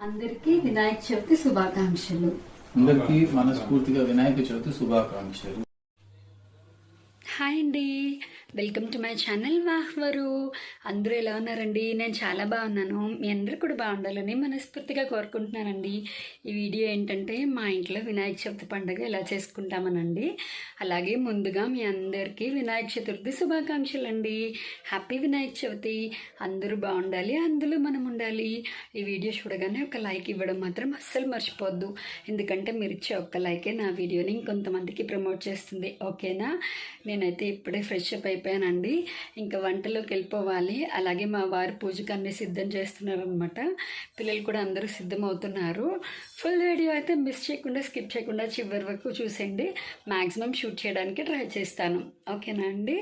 అందరికీ వినాయక చవితి శుభాకాంక్షలు. అందరికీ మనస్ఫూర్తిగా వినాయక చవితి శుభాకాంక్షలు. వెల్కమ్ టు మై ఛానల్ వాహ్వరు అందరూ ఎలా ఉన్నారండి? నేను చాలా బాగున్నాను. మీ అందరూ కూడా బాగుండాలని మనస్ఫూర్తిగా కోరుకుంటున్నానండి. ఈ వీడియో ఏంటంటే మా ఇంట్లో వినాయక చవితి పండుగ ఎలా చేసుకుంటామనండి. అలాగే ముందుగా మీ అందరికీ వినాయక చతుర్థి శుభాకాంక్షలు అండి హ్యాపీ వినాయక చవితి. అందరూ బాగుండాలి అందులో మనం ఉండాలి. ఈ వీడియో చూడగానే ఒక లైక్ ఇవ్వడం మాత్రం అస్సలు మర్చిపోవద్దు ఎందుకంటే మీరు ఇచ్చే ఒక్క లైకే నా వీడియోని ఇంకొంతమందికి ప్రమోట్ చేస్తుంది. ఓకేనా? నేనైతే ఇప్పుడే ఫ్రెష్ అప్ అయిపోయానండి. ఇంకా వంటలోకి వెళ్ళిపోవాలి. అలాగే మా వారు పూజకు అన్నీ సిద్ధం చేస్తున్నారు అనమాట పిల్లలు కూడా అందరూ సిద్ధం అవుతున్నారు ఫుల్ వీడియో అయితే మిస్ చేయకుండా స్కిప్ చేయకుండా చివరి వరకు చూసేయండి. మ్యాక్సిమం షూట్ చేయడానికి ట్రై చేస్తాను. ఓకేనా అండి?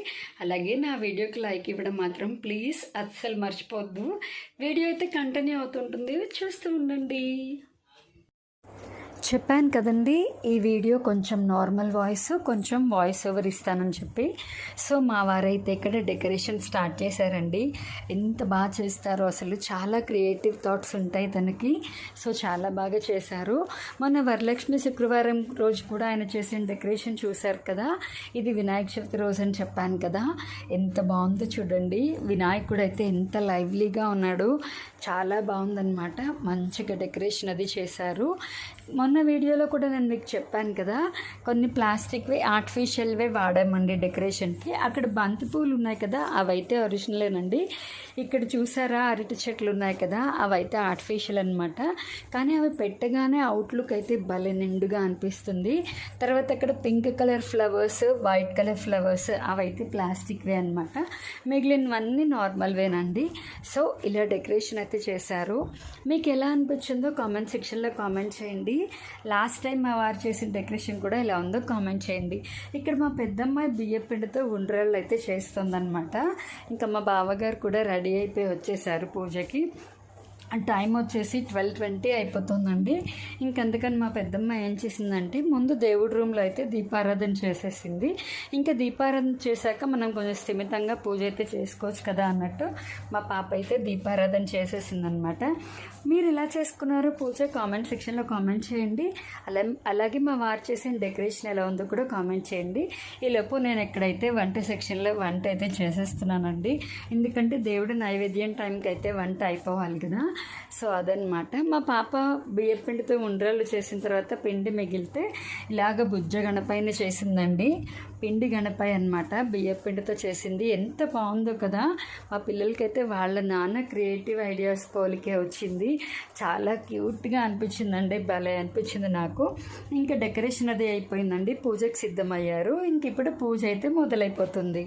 అలాగే నా వీడియోకి లైక్ ఇవ్వడం మాత్రం ప్లీజ్ అస్సలు మర్చిపోవద్దు. వీడియో అయితే కంటిన్యూ అవుతుంటుంది. చూస్తూ ఉండండి. చెప్పాను కదండి ఈ వీడియో కొంచెం నార్మల్ వాయిస్ కొంచెం వాయిస్ ఓవర్ ఇస్తానని చెప్పి. సో మా వారైతే ఇక్కడ డెకరేషన్ స్టార్ట్ చేశారండి. ఎంత బాగా చేస్తారో అసలు. చాలా క్రియేటివ్ థాట్స్ ఉంటాయి తనకి. సో చాలా బాగా చేశారు. మన వరలక్ష్మి శుక్రవారం రోజు కూడా ఆయన చేసిన డెకరేషన్ చూశారు కదా. ఇది వినాయక చవితి రోజు అని చెప్పాను కదా. ఎంత బాగుందో చూడండి. వినాయకుడు అయితే ఎంత లైవ్లీగా ఉన్నాడు. చాలా బాగుందన్నమాట. మంచిగా డెకరేషన్ అది చేశారు. మొన్న వీడియోలో కూడా నేను మీకు చెప్పాను కదా కొన్ని ప్లాస్టిక్వి ఆర్టిఫిషియల్వే వాడామండి డెకరేషన్కి. అక్కడ బంతి పూలు ఉన్నాయి కదా అవైతే ఒరిజినలేనండి. ఇక్కడ చూసారా అరటి చెట్లు ఉన్నాయి కదా అవైతే ఆర్టిఫిషియల్ అనమాట కానీ అవి పెట్టగానే అవుట్లుక్ అయితే భలే నిండుగా అనిపిస్తుంది. తర్వాత అక్కడ pink colour flowers white colour flowers అవైతే ప్లాస్టిక్వే అనమాట మిగిలినవన్నీ నార్మల్వేనండి సో ఇలా డెకరేషన్ అయితే చేశారు. మీకు ఎలా అనిపించిందో కామెంట్ సెక్షన్లో కామెంట్ చేయండి. లాస్ట్ టైం మా వారు చేసిన డెకరేషన్ కూడా ఇలా ఉందో కామెంట్ చేయండి. ఇక్కడ మా పెద్దమ్మాయి బియ్య పిండితో ఉండ్రాళ్ళు అయితే చేస్తుందన్నమాట. ఇంకా మా బావగారు కూడా రెడీ అయిపోయి వచ్చేసారు పూజకి. టైం వచ్చేసి ట్వెల్వ్ ట్వంటీ అయిపోతుందండి. ఇంకెందుకని మా పెద్దమ్మ ఏం చేసిందంటే ముందు దేవుడి రూమ్లో అయితే దీపారాధన చేసేసింది. ఇంకా దీపారాధన చేశాక మనం కొంచెం స్థిమితంగా పూజ అయితే చేసుకోవచ్చు కదా అన్నట్టు మా పాప అయితే దీపారాధన చేసేసిందనమాట. మీరు ఎలా చేసుకున్నారో పూజ కామెంట్ సెక్షన్లో కామెంట్ చేయండి. అలా అలాగే మా వారు చేసిన డెకరేషన్ ఎలా ఉందో కూడా కామెంట్ చేయండి. ఈలోపు నేను ఎక్కడైతే వంట సెక్షన్లో వంట అయితే చేసేస్తున్నానండి. ఎందుకంటే దేవుడి నైవేద్యం టైంకి అయితే వంట అయిపోవాలి కదా. సో అదనమాట. మా పాప బియ్యం పిండితో ఉండ్రాళ్ళు చేసిన తర్వాత పిండి మిగిలితే ఇలాగ బుజ్జ గణపైన చేసిందండి. పిండి గణపై అనమాట బియ్యం పిండితో చేసింది. ఎంత బాగుందో కదా. మా పిల్లలకైతే వాళ్ళ నాన్న క్రియేటివ్ ఐడియాస్ పోలికే వచ్చింది. చాలా క్యూట్గా అనిపించిందండి. భలే అనిపించింది నాకు. ఇంకా డెకరేషన్ అది అయిపోయిందండి. పూజకి సిద్ధమయ్యారు. ఇంక ఇప్పుడు పూజ అయితే మొదలైపోతుంది.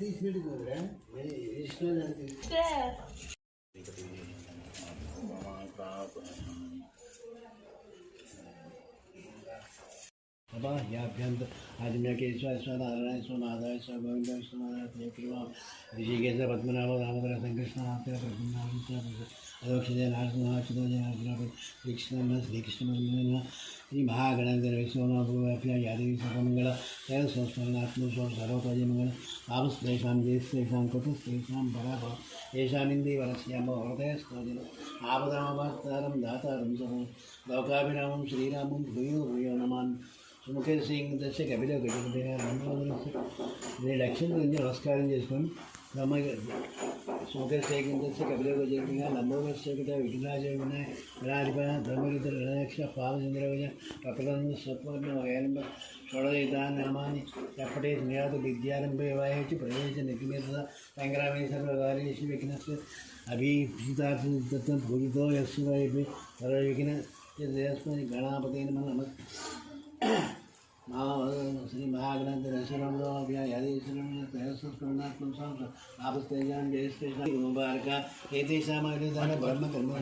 ಪ್ರಾಕ್ಟೀಸ್ ಹೋದ್ರೆ ಮನೆ ಎಷ್ಟು बाह्याभ्यंत आजमेके स्वनारायण स्वनादाय स्वगोविंद स्वनारायण कृपा श्रीकृष्ण श्रीकृष्ण श्रीमहागणंदर विश्वनाथ भूव्याप्य यादवी सकमंगल तय संस्मरणात्म सर्वोपजय भूयो भूयो नमामि मुकेश सिंग दर्शक कभी रिडक्षन नमस्कार मुकेश दर्शक कभी नमस्क विटराज धर्मक्ष बालचंद्र स्वप्न षोड़ी मेरा विद्यारंभ वाई प्रवेश निकंग्रामीण अभी पूरी गणापति नमस्कार శ్రీ మహాగ్రంథ దశరంలో ముబారక ఏతేషామైన బ్రహ్మ కర్మ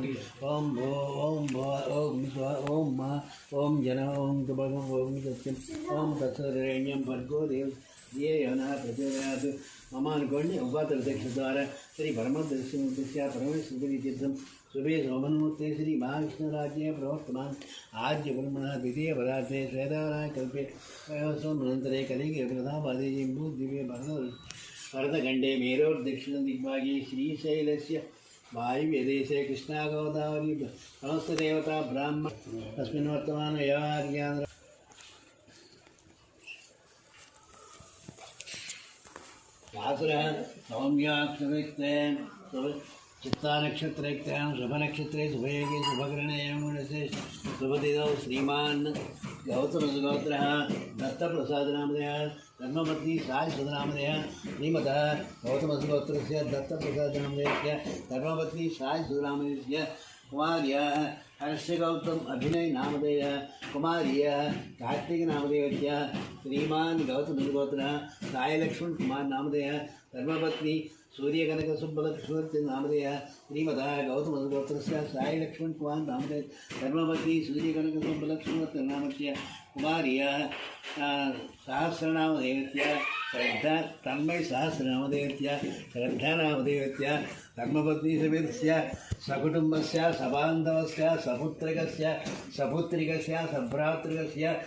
ఓం భో ఓం భో ఓం స్వ ఓం మా ఓం జన ఓం భగం ఓం సత్యం ఓం తత్సరణ్యం భర్గో దేవ్ ఏ యోన ప్రచోదయాత్ మమ అనుకోండి ఉపాధ్యక్ష ద్వారా శ్రీ పరమదర్శనం దృష్ట్యా పరమేశ్వరి తీర్థం शुभे सोमन्मूर्ते श्री महाविष्णुराज्ये प्रवर्तमान आद्य ब्रह्मणः द्वितीय पदार्थे श्वेताराय कल्पे सोमनन्तरे कलिगे प्रथापादे दिव्ये भरत भरतखण्डे मेरोर्दक्षिणदिग्भागे श्रीशैलस्य वायुव्यदेशे कृष्णागोदावरी समस्तदेवता ब्राह्मण तस्मिन् वर्तमान शास्त्रः सौम्याक्षरयुक्ते चित्तानक्षत्रयुक्तां शुभनक्षत्रे शुभयोगे शुभकरणे एवं शुभतिथौ श्रीमान् गौतमसुगोत्रः दत्तप्रसादनामधेयः धर्मपत्नी सायसुधनामधेयः श्रीमतः गौतमसुगोत्रस्य दत्तप्रसादनामधेयस्य धर्मपत्नी सायसुधनामधेयस्य कुमार्यः हर्षगौतम अभिनय नामधेयः कुमार्यः कार्तिकनामधेयस्य श्रीमान् गौतमसुगोत्रः सायलक्ष्मण कुमार नामधेयः धर्मपत्नी सूर्यकनकसुब्बलक्ष्मणस्य नामधेयः श्रीमतः गौतमसुगोत्रस्य सायलक्ष्मण कुमार नामधेय धर्मपत्नी सूर्यकनकसुब्बलक्ष्मणस्य नामस्य कुमार्यः सहस्रनामदेवत्य श्रद्धा तन्मय सहस्रनामदेवत्य श्रद्धानामदेवत्य धर्मपत्नी समेतस्य सकुटुम्बस्य सबान्धवस्य सपुत्रकस्य सपुत्रिकस्य सभ्रातृकस्य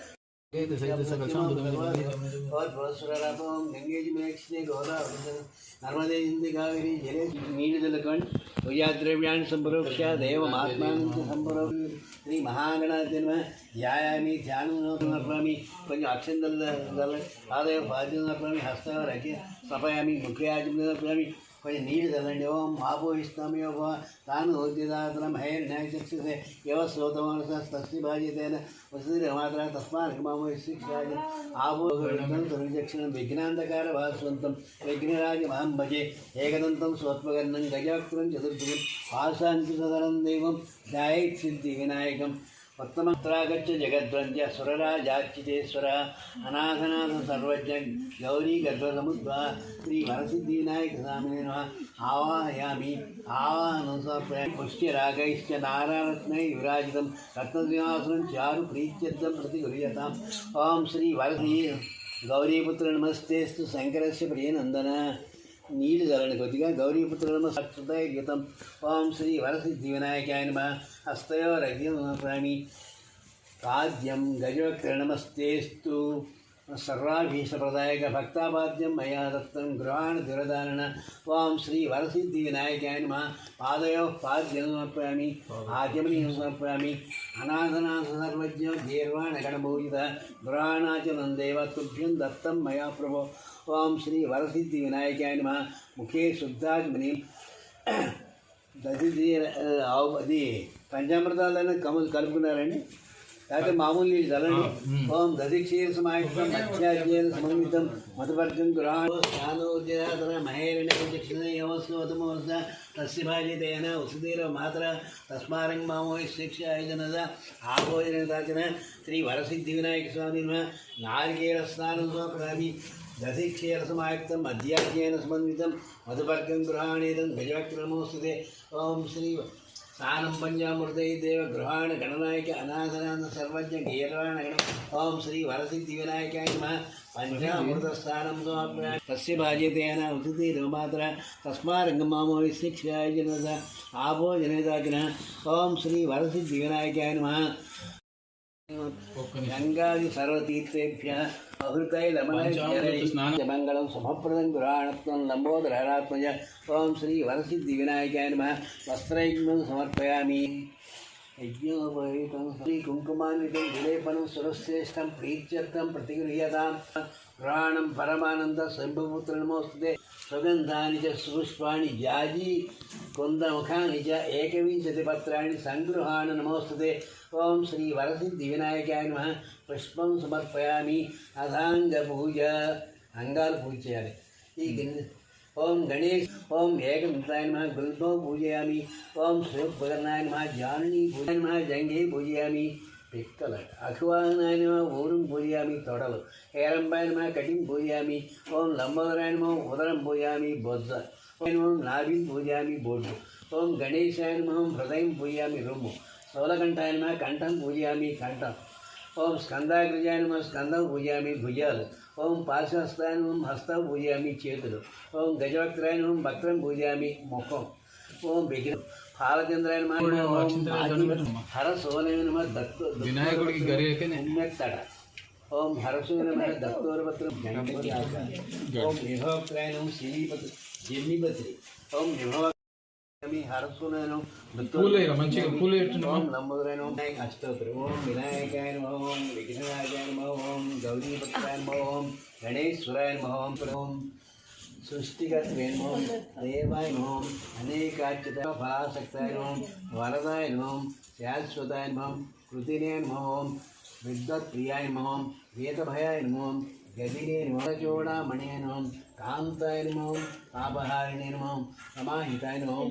ನರ್ಮದೇ ಹಿಂದೆ ಕಾವೇರಿ ಜಲೆ ನೀಡಿದ ಕಂಡ್ ವೈಯಾದ್ರವ್ಯಾನ್ ಸಂಪರೋಕ್ಷ ದೇವ ಮಹಾತ್ಮಾನಂದ ಸಂಪರೋ ಶ್ರೀ ಮಹಾಗಣಾಜನ್ಮ ಧ್ಯಾಯಾಮಿ ಧ್ಯಾನ ಸಮರ್ಪಾಮಿ ಕೊಂಚ ಅಕ್ಷಂದಲ್ಲ ಆದಾಯ ಭಾಗ್ಯ ಸಮರ್ಪಾಮಿ ಹಸ್ತ ರಚೆ ಸಮರ್ಪಾಮಿ ಮುಖ್ಯ ಸಮರ್ಪಾಮಿ సమర్పయామి హస్తం రకి సమయామి ముఖ్యాజం సమర్పయామి కొంచెం నీళ్ళు చల్లండి ఓం ఆపోహిస్తామి ఓ తాను ఉద్యదాతనం హైర్న్యాయచక్షుసే యవ శ్రోతమానస్తస్య బాధ్యతేన వసుధి మాత్ర తస్మాత్ మామో శిక్షాయ ఆపో విచక్షణం విఘ్నాంధకార భాస్వంతం విఘ్నరాజ మహం భజే ఏకదంతం స్వత్వగర్ణం గజవక్రం చతుర్భుజం పాశాంతి సదరం దైవం ధ్యాయత్ సిద్ధి వినాయకం उत्तमत्रागच्छ जगद्वन्द्य सुरराजार्चितेश्वर अनाथनाथ सर्वज्ञ गौरी गर्भसमुद्भव श्रीवरसिद्धिविनायकस्वामिने नमः आवाहयामि आवाहनं समर्पयामि पुष्यरागैश्च नारारत्नै विराजितं रत्नसिंहासनं चारु प्रीत्यर्थं प्रतिगृह्यताम्। ॐ श्रीवरसी गौरीपुत्र नमस्तेस्तु शङ्करस्य प्रियनन्दन। నీళ్ళు చల్లని కొద్దిగా గౌరీపుత్రులను గీతం ఓం శ్రీ వరసిద్ధి వినాయకాయ నమ. హస్తయో రగ్యం ప్రాణి కాద్యం గజవక్రనమస్తేస్తు సర్వాభీష్టప్రదాయక భక్తాపాద్యం మయా దత్తం గృహాణ దురదారణ ఓం శ్రీ వరసిద్ధి వినాయకాయ నమ పాదయో పాద్యం సమర్పయామి ఆద్యమనీయం సమర్పయామి అనాథనాథ సర్వజ్ఞ గీర్వాణ గణభూజిత గృహాణాచలం దేవ తుభ్యం దత్తం మయా ప్రభో ఓం శ్రీ వరసిద్ధి వినాయకాయ నమ ముఖే శుద్ధాగ్ని దది అది పంచామృతాలను కము కలుపుకున్నారండి లేకపోతే మామూలు నీళ్ళు చల్లండి ఓం దధిక్షీర సమాయుక్తం మత్స్యాజ్యేన సమన్వితం మతవర్గం గృహాణ జ్ఞానోద్యాతన మహేరణ దక్షిణ యవస్వతమవస తస్య భార్యతేన వసుధీర మాతర తస్మారంగ్ మామో శిక్షాయుజనద ఆభోజన దాచన శ్రీ వరసిద్ధి వినాయక స్వామి నారికేళ స్నానం సమర్పయామి దధిక్షేరసమాయుక్తం అధ్యాధ్యేన సమన్వితం మధువర్గం గృహాణేదం గజవక్రమోస్తుతే ఓం శ్రీ స్నానం सानम्बन्यामृतैदेव गृहाण गणनायक अनाथनाथ सर्वज्ञ गीर्वाण गण ओम श्री वरसिद्धिविनायकाय नमः पञ्चामृतस्थानं समाप्य तस्य भाज्यतेन उदिते रमात्र तस्मारङ्गमामो विश्लिक्ष्याय जनता आपो जनेताग्नः ओम श्री वरसिद्धिविनायकाय नमः கங்காதி சர்வதீர்த்தேபிய அகிருத்தாய் நமனமங்கலம் சுமப்பிரதம் குராணத்வம் லம்போதராத்மஜ ஓம் ஸ்ரீ வரசித்தி விநாயகாய நம வஸ்திரைக்மம் சமர்ப்பயாமி यज्ञोपयुतं श्रीकुङ्कुमान्वितं विलेपनं सुरश्रेष्ठं प्रीत्यर्थं प्रतिगृह्यतां पुराणं परमानन्दस्वयम्भपुत्र नमोऽस्तुते सुगन्धानि च सुपुष्पाणि जाजी कुन्दमुखानि च एकविंशतिपत्राणि सङ्गृहाण नमोऽस्तुते ओम श्री वरसिद्धि विनायकाय नमः। पुष्पं समर्पयामि। अथाङ्गपूजा अङ्गाल पूजयामि। पूजया ओम गणेश ओम एकमित्राय नमः गुल्बौ पूजयामि ओम सूर्यभगनाय नम जाननी पूजा नमः जंगे पूजयामि पित्तल अखवाहनाय नमः ऊरुं पूजयामि तोडल हेरम्बाय नमः पूजया पूजयामि ओम लंबोदराय नमः उदरं पूजयामि बोद्ध ओम नाभिं पूजयामि बोड्डु ओम गणेशाय नमः हृदयं पूजयामि रुमु నాభిం పూజయామి బొడ్డు ఓం గణేశాయ నమ హృదయం పూజయామి రొమ్ము సోలకంఠాయ నమ కంఠం పూజయామి కంఠం ఓం స్కందాగ్రజాయ నమ స్కందం పూజయామి భుజాలు ఓం పార్శ్వస్థాయ నమ హస్తం పూజయామి చేతులు ఓం గజవక్త్రాయ నమ భక్తం పూజయామి ముఖం ఓం విగ్రహం పాలచంద్రాయ నమ ఓం ఆది- హర సోలయ నమ దత్తు వినాయకుడికి గరి అయితేనే ఉమ్మెత్తడ ఓం హరసూయ నమ దత్తోరపత్రం గణపతి ఆకార ఓం విభవక్త్రాయ నమ ఓం? ఓం నంబుదరైన ఓం అష్టోత్తరం ఓం వినాయకాయ ఓం విఘ్నరాజాయ ఓం గౌరీపత్రాయ ఓం గణేశ్వరాయ ఓం ఓం సృష్టికర్తే నమః దేవాయ నమః అనేకాచ్యుత ఫలాసక్తాయ నమః వరదాయ నమః శాశ్వతాయ నమః కృతినే నమః ఓం విద్వత్ప్రియాయ నమః వేదభయాయ నమః గదినే నమచూడామణే నమః కాంతాయ నమః పాపహారిణే నమః సమాహితాయ నమః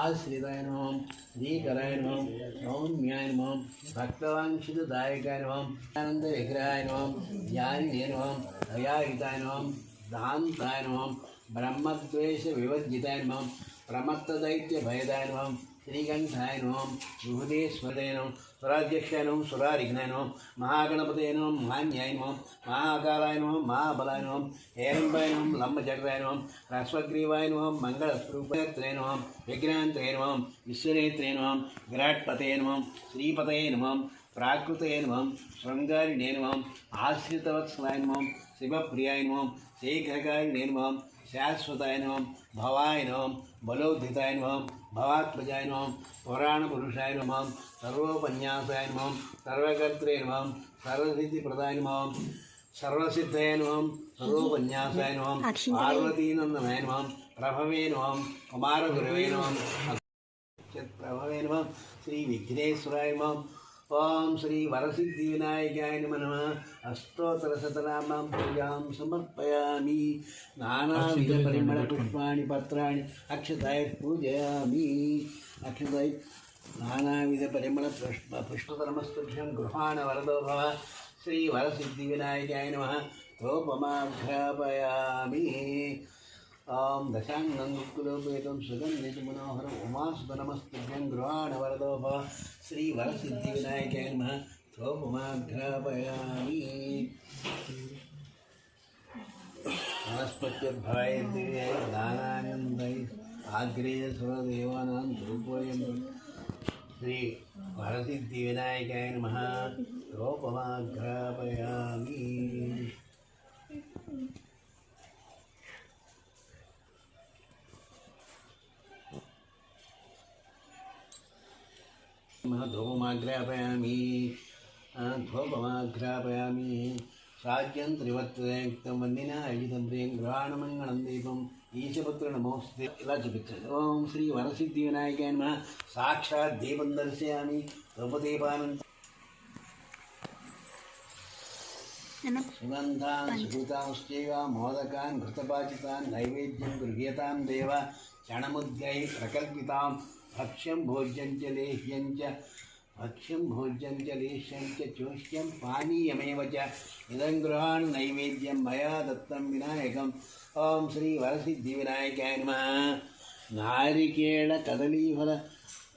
ఆశ్రితాయ నమః శ్రీకరాయ నమః సౌమ్యాయ నమః భక్తవాంక్షితదాయకాయ నమః ఆనంద విగ్రహాయ నమః జ్ఞానినే నమః దయాయుతాయ నమః దాంతాయ నమః బ్రహ్మద్వేష వివర్జితాయ నమః ప్రమత్తదైత్య భయదాయ నమః శ్రీకంఠాయ నమః బృహదేశ్వరాయ నమః సురాధ్యక్షాయ నమః సురారిఘ్నాయ నమః మహాగణపతే నమః మహాన్యాయ నమః మహాకాలాయ నమః మహాబలాయ నమః హేరంబాయ నమః లంబచక్రాయ నమః హ్రస్వగ్రీవాయ నమః మంగళస్వరూపత్రే నమః విఘ్నాంత్రే నమః విశ్వనేత్రే నమః విరాట్పతే నమః శ్రీపతయే నమః ప్రాకృతయే నమః శృంగారిణే నమః ఆశ్రితవత్సలాయ నమః శివప్రియాయ నమః శీఘ్రకారిణే నమః శాశ్వతాయ నమః భవాయ నమః బలోద్ధితాయ నమః ഭവാത്മജായ നമം പുരാണപുരുഷായ നമം സർവോപന്യാസായ നമം സർവകർത്തൃ നമം സർവസിദ്ധിപ്രദായ നമം സർവസിദ്ധയ നമം സർവോപന്യാസായ നമം പാർവതീനന്ദനായ നമം പ്രഭവേ നമം കുമാരഗുരവേ നമം പ്രഭവേ നമം ശ്രീ വിഘ്നേശ്വരായ നമം ओम श्री वरसिद्धि विनायकाय नम। अस्तोत्र सतनामां पूजां समर्पयामि। नानाविधपरिमळपुष्पाणि पत्राणि अक्षताय पूजयामि। अक्षताय नानाविधपरिमळपुष्प पुष्पतरमस्तुभ्यं गृहाण वरदो भव। श्रीवरसिद्धिविनायकाय नमः। गोपमाघ्रापयामि दशाङ्गुत्कुलोपेतं सुगन्धितमनोहरम् उमासुतनमस्तुभ्यं गृहाणवरदोभ श्रीवरसिद्धिविनायके नमः। सोपमाघ्रापयामि वनस्पत्यद्भायते दानानन्दै आग्रेयसुरदेवानां दुर्गोयं श्री नमः धूपमाग्रापयामि धूपमाग्रापयामि साज्यं त्रिवत्युक्तं वन्दिना अजितं प्रियं गृहाणमङ्गलं दीपम् ఈశపుత్ర నమోస్తే ఇలా చూపించండి ఓం శ్రీ వరసిద్ధి వినాయకాయ నమ సాక్షాత్ దీపం దర్శయామి రూపదీపానంద సుగంధాన్ సుకృతాంశ్చైవ మోదకాన్ ఘృతపాచితాన్ నైవేద్యం గృహ్యతాం దేవ క్షణముద్గై ప్రకల్పితాం भक्ष्यम भोज्यं च लेह्यं च भक्ष्यम भोज्यं च लेह्यं च चोष्यं पानीयमेव च। इदं गृहाण नैवेद्यं मया दत्तं विनायकम्। ॐ श्रीवरसिद्धिविनायकाय नमः। नारिकेलकदलीफल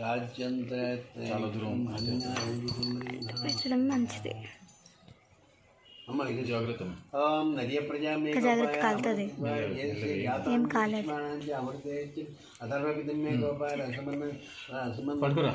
రాజ్యంత్ర చాలా దూరం. పెట్టడం మంచిది అమ్మ ఇది జాగ్రత్త ఓం నదియ ప్రజామే జాగ్రత్త కాలుతుంది. ఏం కాలేదు. అమృతే అథర్వపితమే గోపాయ రసమన్న రసమన్న పడుకోరా.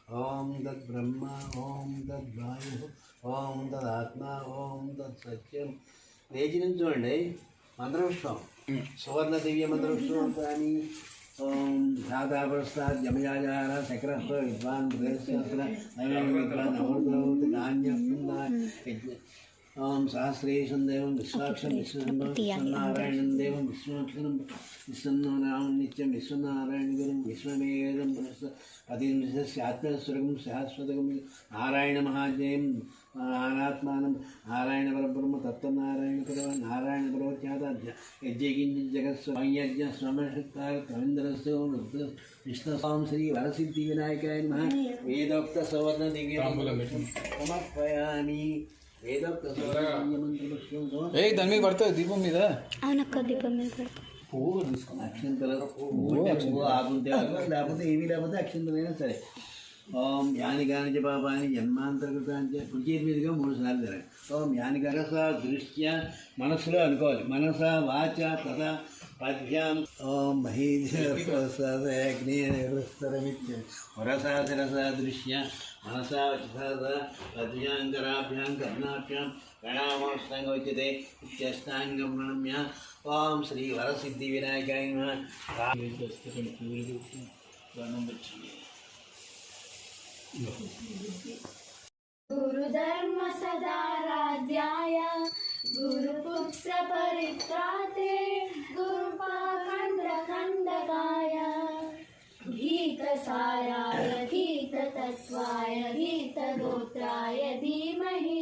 వై శ్రవణాయ మహారాజాయ ఓం తద్బ్రహ్మ ఓం తద్వాయు ఓం తదాత్మ ఓం తత్సత్యం. లేచి నుంచి చూడండి మంత్రపుష్పం సువర్ణ దివ్య మంత్రపుష్పం కానీ ఓం ధాతాప్రస్థాత్ జమయాజార చక్రస్వ విద్వాన్ ప్రదేశస్ర విద్వాన్ అమృతవతి నాణ్య ఓం సహస్రేశం దేవం విశ్వాక్షం విశ్వనారాయణం దేవం విశ్వాక్షరం విశ్వనారాయణ నిత్యం విశ్వనారాయణ గురం విశ్వమేదం పతిర్మిషస్య ఆత్మస్వరగం శాశ్వతగం నారాయణ మహాజయం నారాత్మానం నారాయణ పరబ్రహ్మ తత్వనారాయణ పరమ నారాయణ పర్వత్యాదాధ్య యజ్ఞకించి జగత్స్వయజ్ఞ శ్రమశక్తార కవిందరస్య విష్ణుస్వాం శ్రీ వరసిద్ధి వినాయకాయ నమ. వేదోక్త సవర్ణ దివ్య సమర్పయామి. ఏ దాని మీద పడుతుంది దీపం మీద. అవునక్క దీపం మీద పడుతుంది. పువ్వు తీసుకున్నా. అక్షంతలు ఉంటే పువ్వు ఆకుంటే ఆకు, లేకపోతే ఏమీ లేకపోతే అక్షంతలైనా సరే. ఓం యాని కాని చ పాపాని జన్మాంతర్గతాంచ కుడి చేతి మీదుగా మూడు సార్లు జరగాలి ఓం యాని మనస దృష్ట్య మనసులో అనుకోవాలి. మనస వాచ తథా పద్భ్యాం ఓం మహీధరమిత్య వరసా శిరస దృశ్య मनसा वचसाभ्यां कर्णाभ्यां प्रणामोष्टाङ्गोच्यते इत्यष्टाङ्गं प्रणम्य ॐ श्रीवरसिद्धिविनायकाय गुरुधर्म सदा राध्याय गुरुपुत्र परित्राते गुरुपाखण्डखण्डकाय गीतसाराय गीततत्त्वाय गीतगोत्राय धीमहि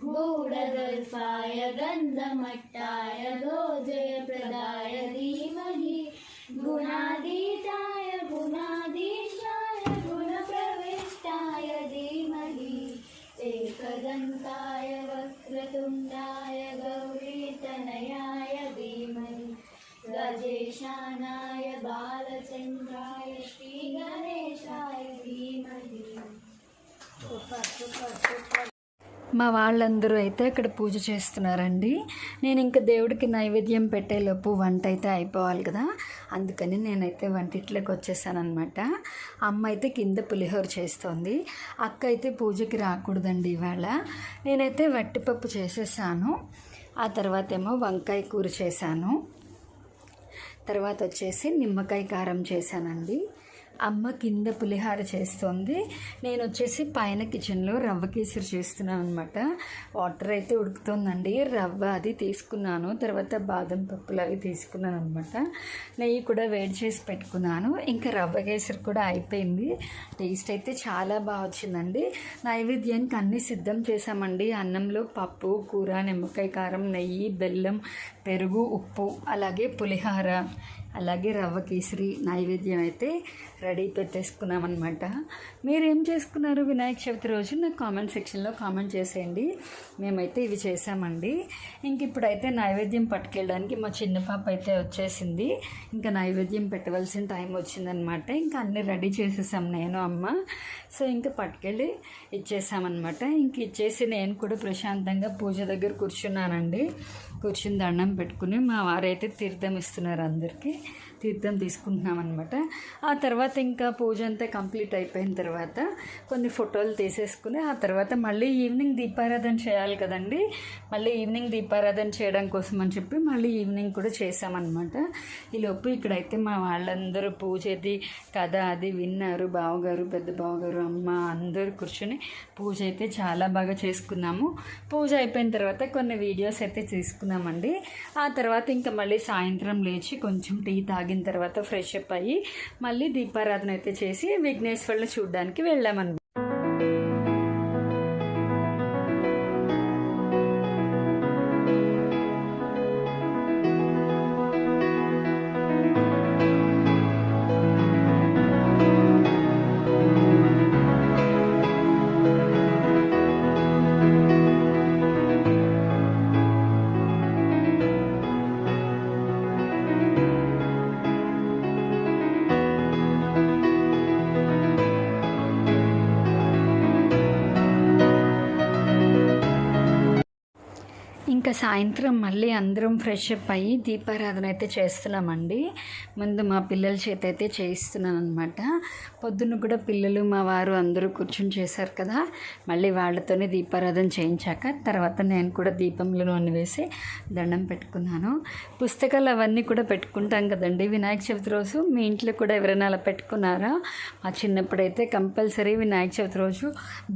गूढगल्पाय गन्धमट्टाय गोजयप्रदाय धीमहि गुणातीताय गुणाधीशाय गुणप्रविष्टाय धीमहि, एकदन्ताय वक्रतुण्डाय गौरीतनयाय धीमहि, गजेशानाय बालचन्द्राय श्रीगणेशाय మా వాళ్ళందరూ అయితే ఇక్కడ పూజ చేస్తున్నారండి. నేను ఇంకా దేవుడికి నైవేద్యం పెట్టేలోపు వంట అయితే అయిపోవాలి కదా. అందుకని నేనైతే వంటిట్లోకి వచ్చేసానమాట అమ్మ అయితే కింద పులిహోర చేస్తోంది. అక్క అయితే పూజకి రాకూడదండి ఇవాళ. నేనైతే వట్టిపప్పు చేసేసాను. ఆ తర్వాత ఏమో వంకాయ కూర చేశాను. తర్వాత వచ్చేసి నిమ్మకాయ కారం చేశానండి. అమ్మ కింద పులిహార చేస్తుంది. నేను వచ్చేసి పైన కిచెన్లో రవ్వ కేసరి చేస్తున్నాను అనమాట వాటర్ అయితే ఉడుకుతుందండి. రవ్వ అది తీసుకున్నాను. తర్వాత బాదం పప్పులు అవి తీసుకున్నాను అనమాట నెయ్యి కూడా వేడి చేసి పెట్టుకున్నాను. ఇంకా రవ్వ కేసరి కూడా అయిపోయింది. టేస్ట్ అయితే చాలా బాగా వచ్చిందండి. నైవేద్యానికి అన్నీ సిద్ధం చేసామండి అన్నంలో పప్పు కూర నిమ్మకాయ కారం నెయ్యి బెల్లం పెరుగు ఉప్పు అలాగే పులిహార. అలాగే రవ్వ కేసరి నైవేద్యం అయితే రెడీ పెట్టేసుకున్నాం అనమాట మీరు ఏం చేసుకున్నారు వినాయక చవితి రోజు నాకు కామెంట్ సెక్షన్లో కామెంట్ చేసేయండి. మేమైతే ఇవి చేసామండి. ఇంక ఇప్పుడైతే నైవేద్యం పట్టుకెళ్ళడానికి మా చిన్న పాప అయితే వచ్చేసింది. ఇంకా నైవేద్యం పెట్టవలసిన టైం వచ్చిందనమాట ఇంకా అన్నీ రెడీ చేసేసాం నేను అమ్మ. సో ఇంకా పట్టుకెళ్ళి ఇచ్చేసామన్నమాట. ఇంక ఇచ్చేసి నేను కూడా ప్రశాంతంగా పూజ దగ్గర కూర్చున్నానండి. కూర్చుని దండం పెట్టుకుని మా వారైతే తీర్థం ఇస్తున్నారు అందరికీ. తీర్థం తీసుకుంటున్నాం అనమాట ఆ తర్వాత ఇంకా పూజ అంతా కంప్లీట్ అయిపోయిన తర్వాత కొన్ని ఫోటోలు తీసేసుకుని ఆ తర్వాత మళ్ళీ ఈవినింగ్ దీపారాధన చేయాలి కదండి. మళ్ళీ ఈవినింగ్ దీపారాధన చేయడం కోసం అని చెప్పి మళ్ళీ ఈవినింగ్ కూడా చేసామన్నమాట ఈలోపు ఇక్కడైతే మా వాళ్ళందరూ పూజ అది కథ అది విన్నారు. బావగారు పెద్ద బావగారు అమ్మ అందరూ కూర్చొని పూజ అయితే చాలా బాగా చేసుకున్నాము. పూజ అయిపోయిన తర్వాత కొన్ని వీడియోస్ అయితే తీసుకున్నామండి. ఆ తర్వాత ఇంకా మళ్ళీ సాయంత్రం లేచి కొంచెం టీ తాగిన తర్వాత ఫ్రెష్ అప్ అయ్యి మళ్ళీ దీపారాధన అయితే చేసి విఘ్నేశ్వరుని చూడడానికి వెళ్ళామన్నమాట. ఇంకా సాయంత్రం మళ్ళీ అందరం ఫ్రెష్ అప్ అయ్యి దీపారాధన అయితే చేస్తున్నామండి. ముందు మా పిల్లల చేత అయితే చేయిస్తున్నాను అనమాట పొద్దున్న కూడా పిల్లలు మా వారు అందరూ కూర్చొని చేశారు కదా. మళ్ళీ వాళ్ళతోనే దీపారాధన చేయించాక తర్వాత నేను కూడా దీపంలో నూనె వేసి దండం పెట్టుకున్నాను. పుస్తకాలు అవన్నీ కూడా పెట్టుకుంటాం కదండి వినాయక చవితి రోజు. మీ ఇంట్లో కూడా ఎవరైనా అలా పెట్టుకున్నారా? మా చిన్నప్పుడైతే కంపల్సరీ వినాయక చవితి రోజు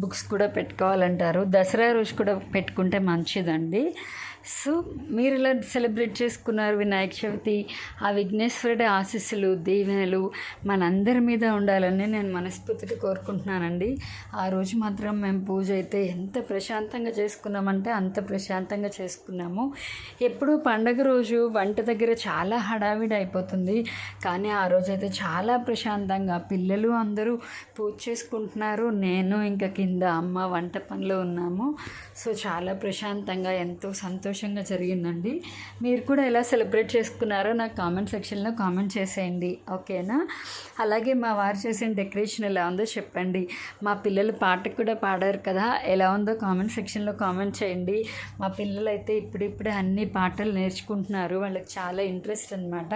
బుక్స్ కూడా పెట్టుకోవాలంటారు. దసరా రోజు కూడా పెట్టుకుంటే మంచిదండి. సో మీరు ఇలా సెలబ్రేట్ చేసుకున్నారు వినాయక చవితి ఆ విఘ్నేశ్వరుడి ఆశీస్సులు దీవెనలు మనందరి మీద ఉండాలని నేను మనస్ఫూర్తిగా కోరుకుంటున్నానండి. ఆ రోజు మాత్రం మేము పూజ అయితే ఎంత ప్రశాంతంగా చేసుకున్నామంటే అంత ప్రశాంతంగా చేసుకున్నాము. ఎప్పుడు పండగ రోజు వంట దగ్గర చాలా హడావిడి అయిపోతుంది. కానీ ఆ రోజు అయితే చాలా ప్రశాంతంగా పిల్లలు అందరూ పూజ చేసుకుంటున్నారు. నేను ఇంకా కింద అమ్మ వంట పనిలో ఉన్నాము. సో చాలా ప్రశాంతంగా ఎంతో సంతోషంగా సంతోషంగా జరిగిందండి. మీరు కూడా ఎలా సెలబ్రేట్ చేసుకున్నారో నాకు కామెంట్ సెక్షన్లో కామెంట్ చేసేయండి. ఓకేనా? అలాగే మా వారు చేసిన డెకరేషన్ ఎలా ఉందో చెప్పండి. మా పిల్లలు పాట కూడా పాడారు కదా. ఎలా ఉందో కామెంట్ సెక్షన్లో కామెంట్ చేయండి. మా పిల్లలు అయితే ఇప్పుడిప్పుడే అన్ని పాటలు నేర్చుకుంటున్నారు. వాళ్ళకి చాలా ఇంట్రెస్ట్ అనమాట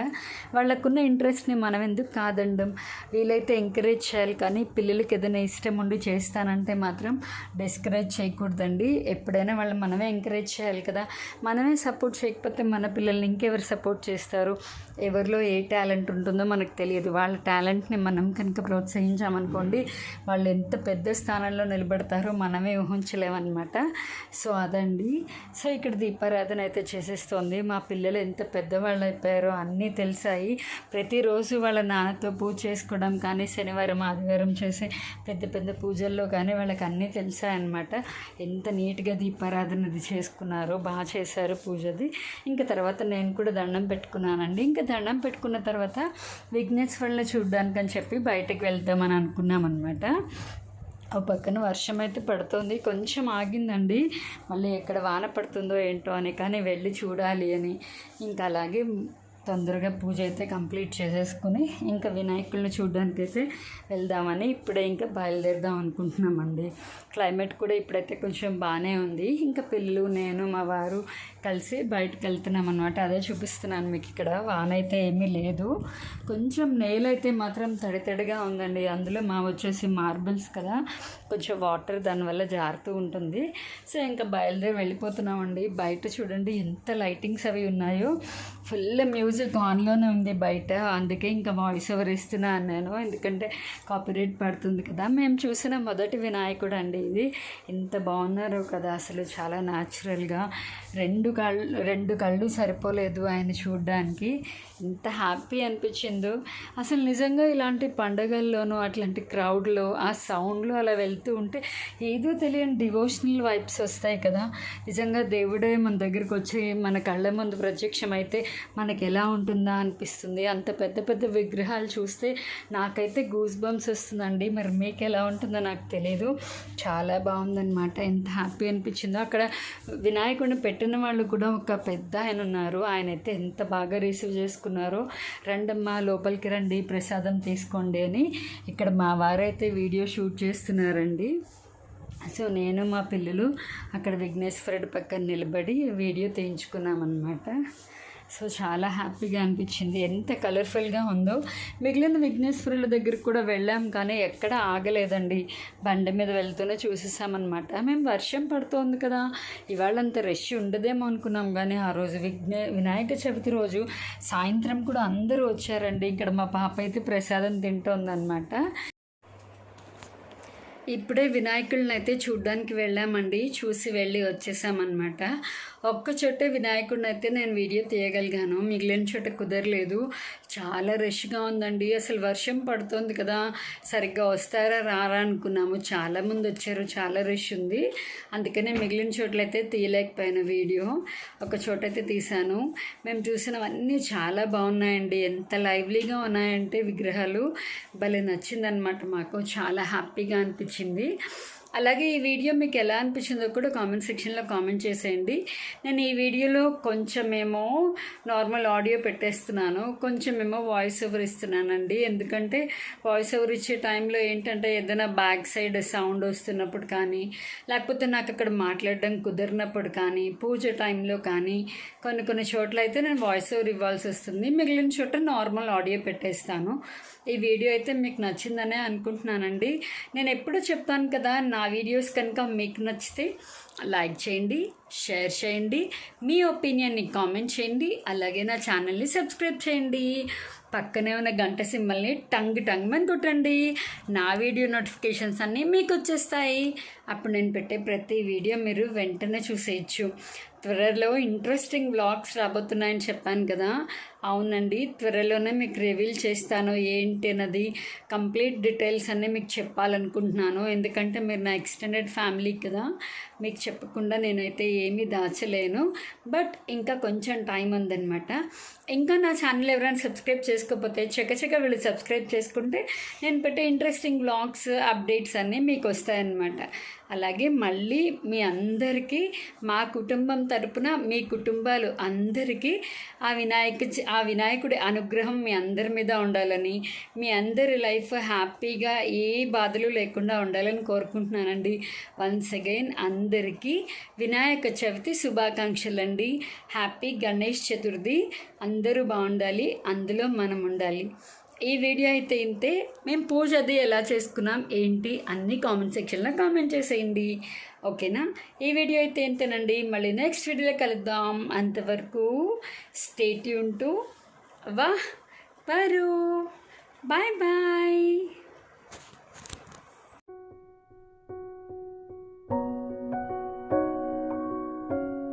వాళ్ళకున్న ఇంట్రెస్ట్ని మనం ఎందుకు కాదండం? వీలైతే ఎంకరేజ్ చేయాలి కానీ పిల్లలకి ఏదైనా ఇష్టం ఉండి చేస్తానంటే మాత్రం డిస్కరేజ్ చేయకూడదండి. ఎప్పుడైనా వాళ్ళు మనమే ఎంకరేజ్ చేయాలి కదా. మనమే సపోర్ట్ చేయకపోతే మన పిల్లల్ని ఇంకెవరు సపోర్ట్ చేస్తారు? ఎవరిలో ఏ టాలెంట్ ఉంటుందో మనకు తెలియదు. వాళ్ళ టాలెంట్ని మనం కనుక ప్రోత్సహించామనుకోండి వాళ్ళు ఎంత పెద్ద స్థానంలో నిలబడతారో మనమే ఊహించలేమన్నమాట. సో అదండి. సో ఇక్కడ దీపారాధన అయితే చేసేస్తోంది. మా పిల్లలు ఎంత పెద్దవాళ్ళు అయిపోయారో అన్నీ తెలిసాయి. ప్రతిరోజు వాళ్ళ నాన్నతో పూజ చేసుకోవడం కానీ శనివారం ఆదివారం చేసే పెద్ద పెద్ద పూజల్లో కానీ వాళ్ళకి అన్నీ తెలిసాయన్నమాట. ఎంత నీట్గా దీపారాధన చేసుకున్నారో బాగా చేశారు పూజది. ఇంకా తర్వాత నేను కూడా దండం పెట్టుకున్నానండి. ఇంకా దండం పెట్టుకున్న తర్వాత విఘ్నేశ్వరుని చూడడానికి అని చెప్పి బయటకు వెళ్దామని అనుకున్నాం అనమాట ఓ పక్కన వర్షం అయితే పడుతుంది. కొంచెం ఆగిందండి. మళ్ళీ ఎక్కడ వాన పడుతుందో ఏంటో అని కానీ వెళ్ళి చూడాలి అని. ఇంకా అలాగే తొందరగా పూజ అయితే కంప్లీట్ చేసేసుకుని ఇంకా వినాయకుడిని చూడడానికి అయితే వెళ్దామని ఇప్పుడే ఇంకా బయలుదేరదాం అనుకుంటున్నామండి. క్లైమేట్ కూడా ఇప్పుడైతే కొంచెం బాగానే ఉంది. ఇంకా పిల్లలు నేను మా వారు కలిసి బయటకు వెళ్తున్నాం అనమాట అదే చూపిస్తున్నాను మీకు ఇక్కడ. వాన అయితే ఏమీ లేదు. కొంచెం నేల అయితే మాత్రం తడి తడిగా ఉందండి. అందులో మా వచ్చేసి మార్బుల్స్ కదా. కొంచెం వాటర్ దానివల్ల జారుతూ ఉంటుంది. సో ఇంకా బయలుదేరి వెళ్ళిపోతున్నామండి. బయట చూడండి ఎంత లైటింగ్స్ అవి ఉన్నాయో. ఫుల్ మ్యూజిక్ ఆన్లోనే ఉంది బయట. అందుకే ఇంకా వాయిస్ ఓవర్ ఇస్తున్నా అన్నాను ఎందుకంటే కాపీరేట్ పడుతుంది కదా. మేము చూసిన మొదటి వినాయకుడు అండి ఇది. ఎంత బాగున్నారో కదా. అసలు చాలా న్యాచురల్గా రెండు కళ్ళు రెండు కళ్ళు సరిపోలేదు ఆయన చూడడానికి. ఎంత హ్యాపీ అనిపించిందో. అసలు నిజంగా ఇలాంటి పండగల్లోనూ అట్లాంటి క్రౌడ్లో ఆ సౌండ్లో అలా వెళ్తూ ఉంటే ఏదో తెలియని డివోషనల్ వైబ్స్ వస్తాయి కదా. నిజంగా దేవుడే మన దగ్గరికి వచ్చి మన కళ్ళ ముందు ప్రత్యక్షమైతే మనకి ఎలా ఉంటుందా అనిపిస్తుంది. అంత పెద్ద పెద్ద విగ్రహాలు చూస్తే నాకైతే గూస్ బంప్స్ వస్తుందండి. మరి మీకు ఎలా ఉంటుందో నాకు తెలియదు చాలా బాగుందన్నమాట. ఎంత హ్యాపీ అనిపించిందో. అక్కడ వినాయకుడిని పెట్టిన వాళ్ళు కూడా ఒక పెద్ద ఆయన ఉన్నారు ఆయన అయితే ఎంత బాగా రిసీవ్ చేసుకున్నారో. రండమ్మా లోపలికి రండి ప్రసాదం తీసుకోండి అని ఇక్కడ మా వారైతే వీడియో షూట్ చేస్తున్నారండి. సో నేను మా పిల్లలు అక్కడ విఘ్నేశ్వరుడి పక్కన నిలబడి వీడియో తీయించుకున్నామన్నమాట. సో చాలా హ్యాపీగా అనిపించింది. ఎంత కలర్ఫుల్గా ఉందో. మిగిలిన విఘ్నేశ్వరుల దగ్గరికి కూడా వెళ్ళాం కానీ ఎక్కడ ఆగలేదండి. బండి మీద వెళ్తూనే చూసేసామన్నమాట. మేము వర్షం పడుతోంది కదా. ఇవాళ అంత రష్ ఉండదేమో అనుకున్నాం కానీ ఆ రోజు విఘ్నే వినాయక చవితి రోజు సాయంత్రం కూడా అందరూ వచ్చారండి. ఇక్కడ మా పాప అయితే ప్రసాదం తింటోందన్నమాట. ఇప్పుడే వినాయకుడిని అయితే చూడ్డానికి వెళ్ళామండి. చూసి వెళ్ళి వచ్చేసామన్నమాట. ఒక్క చోటే వినాయకుడిని అయితే నేను వీడియో తీయగలిగాను. మిగిలిన చోట కుదరలేదు. చాలా రష్గా ఉందండి. అసలు వర్షం పడుతుంది కదా. సరిగ్గా వస్తారా రారా అనుకున్నాము. చాలా మంది వచ్చారు. చాలా రష్ ఉంది. అందుకనే మిగిలిన చోట్లయితే తీయలేకపోయాను వీడియో. ఒక చోట అయితే తీశాను. మేము చూసినవన్నీ చాలా బాగున్నాయండి. ఎంత లైవ్లీగా ఉన్నాయంటే విగ్రహాలు. భలే నచ్చిందనమాట మాకు. చాలా హ్యాపీగా అనిపించింది. అలాగే ఈ వీడియో మీకు ఎలా అనిపించిందో కూడా కామెంట్ సెక్షన్లో కామెంట్ చేసేయండి. నేను ఈ వీడియోలో కొంచెమేమో నార్మల్ ఆడియో పెట్టేస్తున్నాను. కొంచెమేమో వాయిస్ ఓవర్ ఇస్తున్నానండి. ఎందుకంటే వాయిస్ ఓవర్ ఇచ్చే టైంలో ఏంటంటే ఏదైనా బ్యాక్ సైడ్ సౌండ్ వస్తున్నప్పుడు కానీ లేకపోతే నాకు అక్కడ మాట్లాడడం కుదిరినప్పుడు కానీ పూజ టైంలో కానీ కొన్ని కొన్ని చోట్ల అయితే నేను వాయిస్ ఓవర్ ఇవ్వాల్సి వస్తుంది. మిగిలిన చోట నార్మల్ ఆడియో పెట్టేస్తాను. ఈ వీడియో అయితే మీకు నచ్చిందనే అనుకుంటున్నానండి. నేను ఎప్పుడూ చెప్తాను కదా నా వీడియోస్ కనుక మీకు నచ్చితే లైక్ చేయండి షేర్ చేయండి మీ ఒపీనియన్ని కామెంట్ చేయండి అలాగే నా ఛానల్ని సబ్స్క్రైబ్ చేయండి. పక్కనే ఉన్న గంట సింబల్ని టంగ్ టంగ్ మని కొట్టండి. నా వీడియో నోటిఫికేషన్స్ అన్నీ మీకు వచ్చేస్తాయి. అప్పుడు నేను పెట్టే ప్రతి వీడియో మీరు వెంటనే చూసేయచ్చు. త్వరలో ఇంట్రెస్టింగ్ బ్లాగ్స్ రాబోతున్నాయని చెప్పాను కదా. అవునండి. త్వరలోనే మీకు రివీల్ చేస్తాను ఏంటి అన్నది కంప్లీట్ డీటెయిల్స్ అన్నీ మీకు చెప్పాలనుకుంటున్నాను. ఎందుకంటే మీరు నా ఎక్స్టెండెడ్ ఫ్యామిలీ కదా. మీకు చెప్పకుండా నేనైతే ఏమీ దాచలేను. బట్ ఇంకా కొంచెం టైం ఉందన్నమాట. ఇంకా నా ఛానల్ ఎవరైనా సబ్స్క్రైబ్ చేసుకోకపోతే చకచక వీళ్ళు సబ్స్క్రైబ్ చేసుకుంటే నేను పెట్టే ఇంట్రెస్టింగ్ వ్లాగ్స్ అప్డేట్స్ అన్నీ మీకు వస్తాయన్నమాట. అలాగే మళ్ళీ మీ అందరికీ మా కుటుంబం తరపున మీ కుటుంబాలు అందరికీ ఆ వినాయక చ- ఆ వినాయకుడి అనుగ్రహం మీ అందరి మీద ఉండాలని మీ అందరి లైఫ్ హ్యాపీగా ఏ బాధలు లేకుండా ఉండాలని కోరుకుంటున్నానండి. వన్స్ అగైన్ అందరికీ వినాయక చవితి శుభాకాంక్షలు అండి హ్యాపీ గణేష్ చతుర్థి. అందరూ బాగుండాలి అందులో మనం ఉండాలి. ఈ వీడియో అయితే ఇంతే. మేము పూజ అది ఎలా చేసుకున్నాం ఏంటి అన్ని కామెంట్ సెక్షన్లో కామెంట్ చేసేయండి. ఓకేనా? ఈ వీడియో అయితే ఇంతేనండి. మళ్ళీ నెక్స్ట్ వీడియోలో కలుద్దాం. అంతవరకు స్టేట్ యూన్ టు వాహ్ వరు. Bye bye.